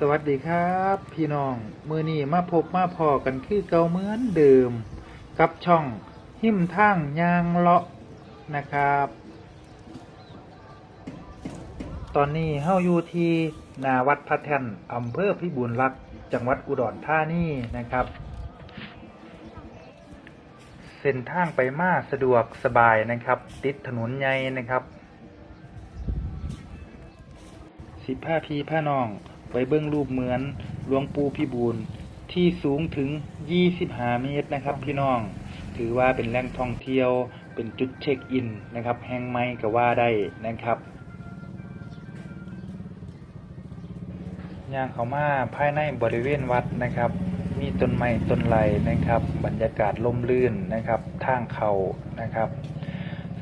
สวัสดีครับ พี่น้อง มือนี้มาพบมาพอกันคือเก่าเหมือนเดิม กับช่องหิมทางยางเลาะนะครับ ตอนนี้เฮาอยู่ที่นาวัดพระแท่นอำเภอพิบูลรักจังหวัดอุดรธานีนะครับ เส้นทางไปมาสะดวกสบายนะครับ ติดถนนใหญ่นะครับสิบห้าพีผ้าน้อง ไปเบิ้องรูปเหมือนหลวงปู่พิบูลที่สูงถึง 25 เมตรนะครับ พี่น้อง ถือว่าเป็นแหล่งท่องเที่ยว เป็นจุดเช็คอินนะครับ แห่งใหม่ก็ว่าได้นะครับย่างเขามาภายในบริเวณวัดนะครับ มีต้นไม้ต้นไทรนะครับ บรรยากาศลมลื่นนะครับ ทางเขานะครับ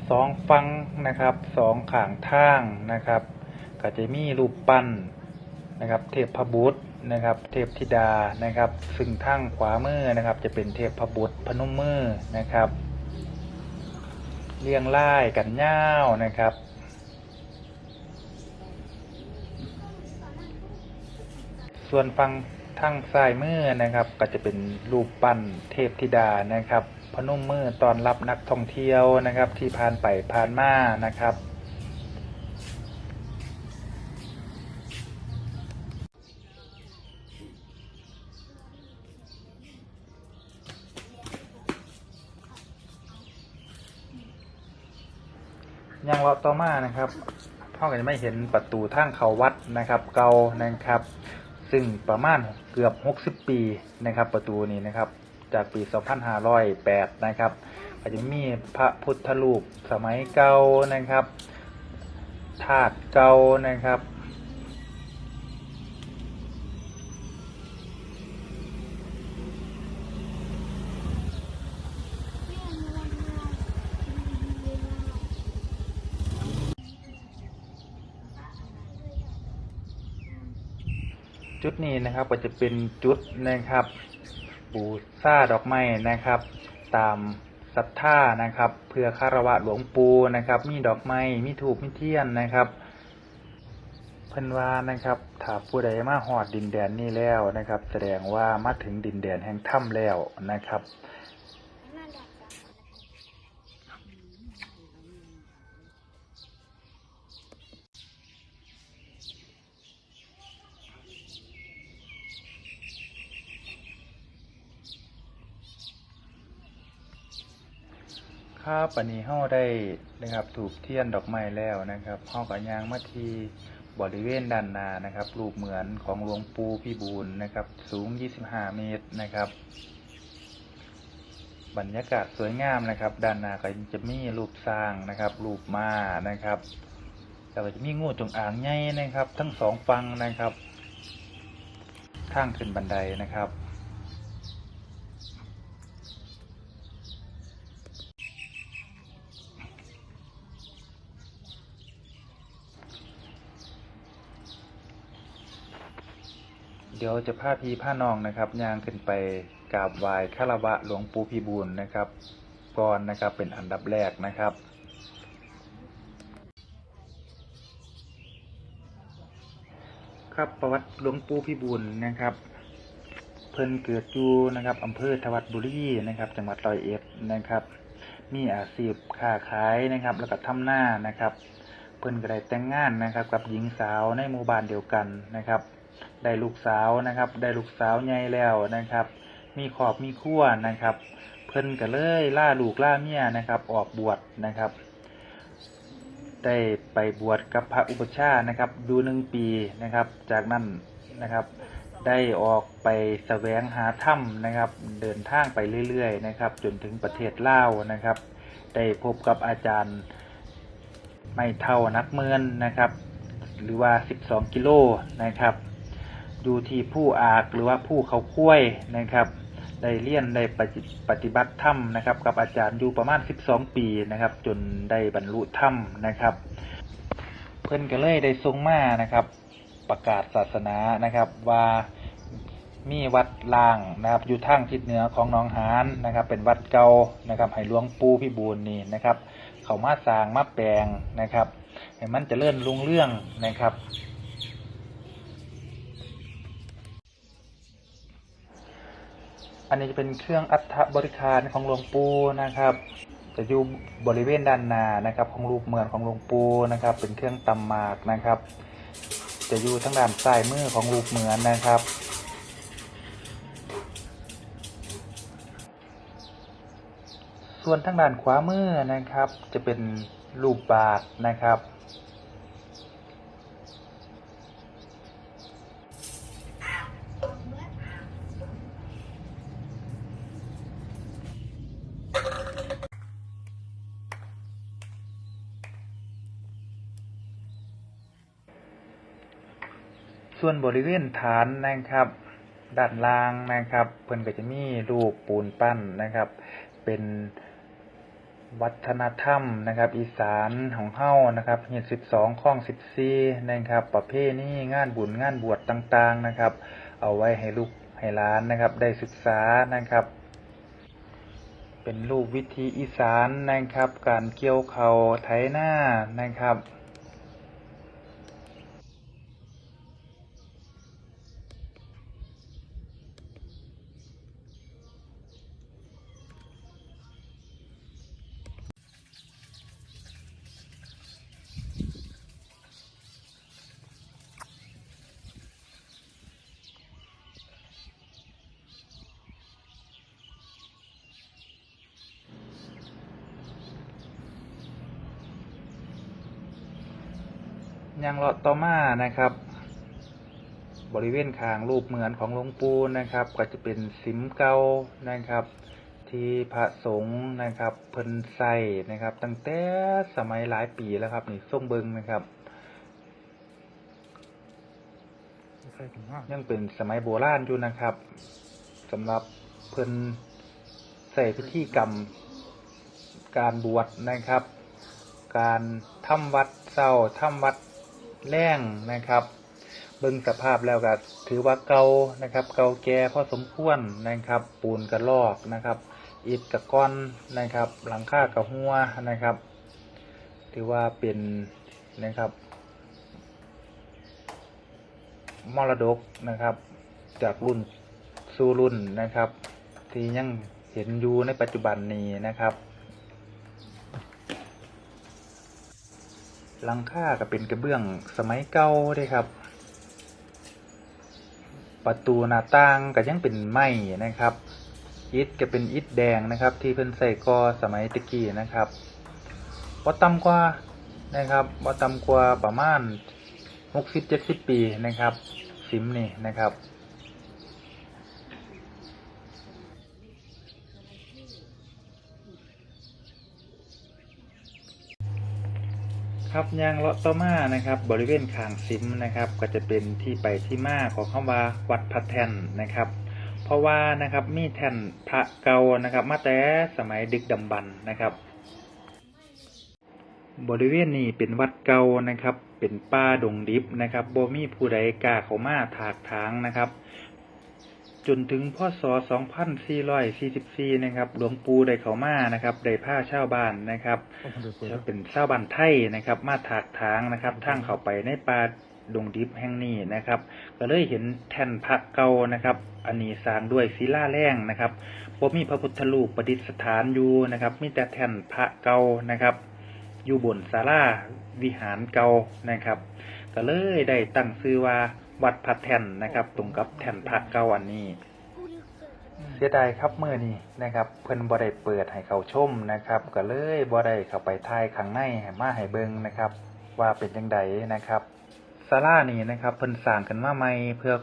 สองฟังนะครับสองขางทางนะครับ ก็จะมีรูปปั้น นะครับ เทพพบุตรนะครับ เทพธิดานะครับ ซึ่งทางขวามือนะครับ จะเป็นเทพพบุตรพนมมือนะครับเรียงรายกันยาวนะครับ ส่วนฝั่งทางซ้ายมือนะครับ ก็จะเป็นรูปปั้นเทพธิดานะครับพนมมือตอนรับนักท่องเที่ยวนะครับ ที่ผ่านไปผ่านมานะครับ ย่างเราต่อมานะครับพ่อก็จะไม่เห็นประตูทางเขาวัดนะครับ เก่านะครับ ซึ่งประมาณเกือบ 60 ปีนะครับ ประตูนี้นะครับ จากปี 2508 นะครับก็จะมีพระพุทธรูปสมัยเก่านะครับธาตุเก่านะครับ จุดนี้นะครับก็จะเป็นจุดนะครับปูซาดอกไม้นะครับ ตามศรัทธานะครับ เพื่อคารวะหลวงปู่นะครับ มีดอกไม้มีถูกมีเทียนนะครับเพิ่นว่านะครับถ้าผู้ใดมาหอดดินแดนนี้แล้วนะครับ แสดงว่ามาถึงดินแดนแห่งถ้ำแล้วนะครับ ครับวันนี้เฮาได้นะครับถูกเทียนดอกไม้แล้วนะครับเฮากับยางมาทีบริเวณด้านหน้านะครับ รูปเหมือนของหลวงปู่พี่บูลนะครับ สูง 25 เมตรนะครับ บรรยากาศสวยงามนะครับ ด้านหน้าก็จะมีรูปสร้างนะครับ รูปม้านะครับแล้วก็จะมีงูจงอางใหญ่นะครับ ทั้งสองฝั่งนะครับทางขึ้นบันไดนะครับ เดี๋ยวจะพาพี่พาน้องนะครับย่างขึ้นไปกราบไหว้คารวะหลวงปู่พิบูลนะครับ ก่อนนะครับเป็นอันดับแรกนะครับครับประวัติหลวงปู่พิบูลนะครับ เพิ่นเกิดอยู่นะครับอำเภอทวัดบุรีนะครับ จังหวัดร้อยเอ็ดนะครับ มีอาชีพค้าขายนะครับ แล้วก็ทำหน้านะครับ เพิ่นก็ได้แต่งงานนะครับ กับหญิงสาวในหมู่บ้านเดียวกันนะครับ ได้ลูกสาวนะครับ ได้ลูกสาวใหญ่แล้วนะครับ มีขอบมีขั้วนะครับ เพิ่นก็เลยล่าลูกล่าเมียนะครับ ออกบวชนะครับ ได้ไปบวชกับพระอุปชฌานะครับอยู่หนึ่งปีนะครับ จากนั้นนะครับ ได้ออกไปแสวงหาถ้ำนะครับ เดินทางไปเรื่อยๆ นะครับ จนถึงประเทศลาวนะครับ ได้พบกับอาจารย์ไม่เท่านักเมือนนะครับ หรือว่า 12 กิโลนะครับ อยู่ที่ผู้อากหรือว่าผู้เขาคุ้ยนะครับได้เรียนได้ปฏิบัติธรรมนะครับกับอาจารย์อยู่ประมาณ 12 ปีนะครับ จนได้บรรลุธรรมนะครับ เพิ่นก็เลยได้ทรงมานะครับ ประกาศศาสนานะครับว่ามีวัดล่างนะครับ อยู่ทางทิศเหนือของหนองหานนะครับ เป็นวัดเก่านะครับให้หลวงปู่พิบูลนี่นะครับ เขามาสร้างมาแปลงนะครับให้มันจะเลื่อนลุงเรื่องนะครับ อันนี้จะเป็นเครื่องอัฐบริคารของหลวงปู่นะครับ จะอยู่บริเวณด้านหน้านะครับ ของรูปเหมือนของหลวงปู่นะครับ เป็นเครื่องตำหมากนะครับ จะอยู่ทางด้านซ้ายมือของรูปเหมือนนะครับส่วนทางด้านขวามือนะครับ จะเป็นรูปบาทนะครับ ส่วนบริเวณฐานนะครับด้านล่างนะครับ เพิ่นก็จะมีรูปปูนปั้นนะครับ เป็นวัฒนธรรมนะครับ อีสานของเฮานะครับเฮ็ด12ข้อง14นะครับ ประเภทนี้งานบุญงานบวชต่างๆนะครับ เอาไว้ให้ลูกให้หลานนะครับ ได้ศึกษานะครับ เป็นรูปวิธีอีสานนะครับ การเกี่ยวเขาไถหน้านะครับ ยังเลาะต่อมานะครับ บริเวณข้างรูปเหมือนของหลวงปู่นะครับ ก็จะเป็นสิมเก่านะครับ ที่พระสงฆ์นะครับ เพิ่นใส่นะครับ ตั้งแต่สมัยหลายปีแล้วครับนี่ส่งเบิงนะครับยังเป็นสมัยโบราณอยู่นะครับสำหรับเพิ่นใส่พิธีกรรมการบวชนะครับ การทำวัดเศร้าทำวัด แรงนะครับ เบิ่งสภาพแล้วก็ถือว่าเก่านะครับ เก่าแก่พอสมควรนะครับ ปูนกระลอกนะครับอิฐกระก้อนนะครับ หลังคากระหัวนะครับ ถือว่าเป็นนะครับมรดกนะครับ จากรุ่นสู่รุ่นนะครับ ที่ยังเห็นอยู่ในปัจจุบันนี้นะครับ หลังคาก็เป็นกระเบื้องสมัยเก่าด้ครับ ประตูหน้าต่างก็ยังเป็นไม้นะครับอิฐก็เป็นอิฐแดงนะครับ ที่เพิ่นใส่ก่อสมัยตะกี้นะครับบ่ต่ำกว่านะครับบ่ต่ำกว่าประมาณ60-70ปีนะครับสิมนี่นะครับ ครับยางเลาะต่อมานะครับ บริเวณขางซิมนะครับ ก็จะเป็นที่ไปที่มาของคำว่าวัดพระแทนนะครับ เพราะว่านะครับมีแทนพระเก่านะครับ มาแต่สมัยดึกดำบรรนะครับ บริเวณนี้เป็นวัดเก่านะครับ เป็นป่าดงดิบนะครับบ่มีผู้ใดกล้าเข้ามาถากถางนะครับ จนถึงพศ 2444 นะครับ หลวงปู่ได้เข้ามานะครับ ได้ผ้าชาวบ้านนะครับจะเป็นชาวบ้านไทยนะครับ มาถากถางนะครับทางเข้าไปในป่าดงดิบแห่งนี้นะครับ ก็เลยเห็นแท่นพระเก่านะครับ อันนี้สร้างด้วยศิลาแรงนะครับบ่มีพระพุทธรูปประดิษฐานอยู่นะครับ มีแต่แท่นพระเก่านะครับ อยู่บนศาลาวิหารเก่านะครับ ก็เลยได้ตั้งชื่อว่า วัดพระแท่นนะครับ ตรงกับแท่นพระเก่าอันนี้ เสียดายครับเมื่อนี้นะครับ เพิ่นบ่ได้เปิดให้เขาชมนะครับ ก็เลยบ่ได้เข้าไปถ่ายข้างในให้มาให้เบิ่งนะครับ ว่าเป็นจังไดนะครับศาลานี้นะครับ เพิ่นสร้างขึ้นมาใหม่เพื่อ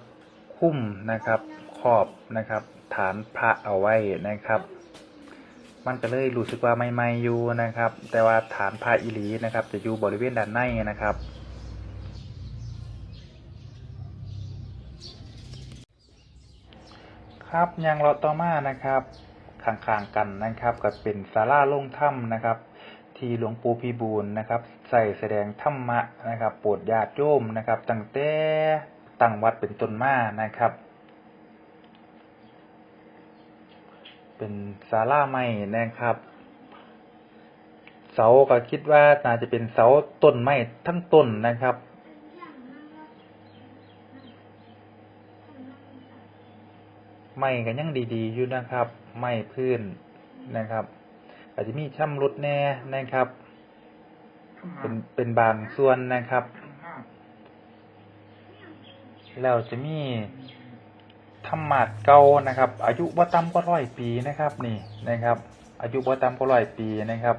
คุ้มนะครับครอบนะครับ ฐานพระเอาไว้นะครับมันก็เลยรู้สึกว่าใหม่ๆอยู่นะครับ แต่ว่าฐานพระอีหลีนะครับ จะอยู่บริเวณด้านในนะครับ ครับยังเราต่อมานะครับข้างๆกันนะครับก็เป็นศาลาโล่งถ้ำนะครับ ที่หลวงปู่พิบูลนะครับ ใส่แสดงธรรมะนะครับโปรดญาติโยมนะครับ ตั้งแต่ตั้งวัดเป็นต้นมานะครับ เป็นศาลาไม้นะครับ เสาก็คิดว่าน่าจะเป็นเสาต้นไม้ทั้งต้นนะครับ ไม้ก็ยังดีๆอยู่นะครับ ไม้พื้นนะครับ อาจจะมีช่ำรุดแน่นะครับ เป็นเป็นบางส่วนนะครับ แล้วจะมีธรรมาดเก่านะครับ อายุบ่ต่ำกว่าร้อยปีนะครับนี่นะครับ อายุบ่ต่ำกว่าร้อยปีนะครับ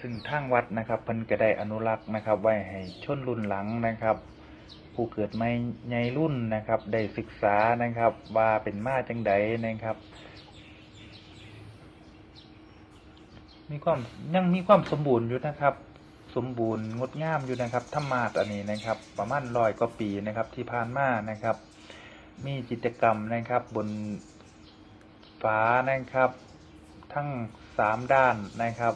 ซึ่งทางวัดนะครับเพิ่นก็ได้อนุรักษ์นะครับ ไว้ให้ชนรุ่นหลังนะครับ ผู้เกิดใหม่ใหญ่รุ่นนะครับ ได้ศึกษานะครับ ว่าเป็นมาจังใดนะครับ มีความยังมีความสมบูรณ์อยู่นะครับ สมบูรณ์งดงามอยู่นะครับธรรมาสอันนี้นะครับ ประมาณร้อยกว่าปีนะครับ ที่ผ่านมานะครับ มีจิตกรรมนะครับ บนฝานะครับ ทั้งสามด้านนะครับ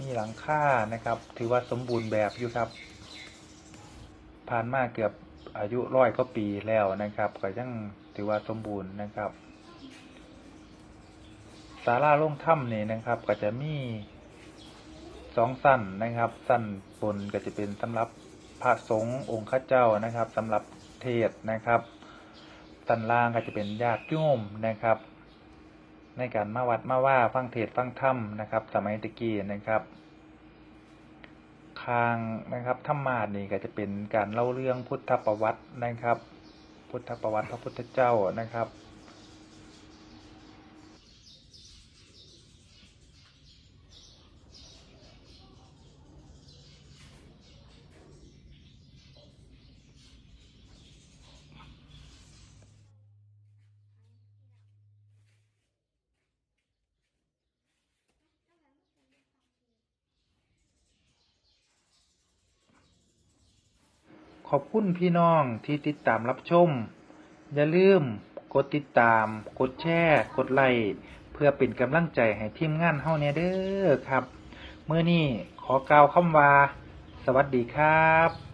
มีหลังคานะครับ ถือว่าสมบูรณ์แบบอยู่ครับ ผ่านมาเกือบอายุร้อยกว่าปีแล้วนะครับ ก็ยังถือว่าสมบูรณ์นะครับศาลาโล่งถ้ำนี่นะครับ ก็จะมีสองสั้นนะครับ สั้นบนก็จะเป็นสำหรับพระสงฆ์องค์ข้าเจ้านะครับสำหรับเทศนะครับสั้นล่างก็จะเป็นญาติโยมนะครับ ในการมาวัดมาว่าฟังเทศฟังธรรมนะครับ สมัยตะกี้นะครับ ทางนะครับธรรมาสนี่ก็จะเป็นการเล่าเรื่องพุทธประวัตินะครับ พุทธประวัติพระพุทธเจ้านะครับ ขอบคุณพี่น้องที่ติดตามรับชม อย่าลืมกดติดตาม กดแชร์ กดไลค์เพื่อเป็นกำลังใจให้ทีมงานเฮาเนี่ยเด้อครับ เมื่อนี้ขอกล่าวคำว่า สวัสดีครับ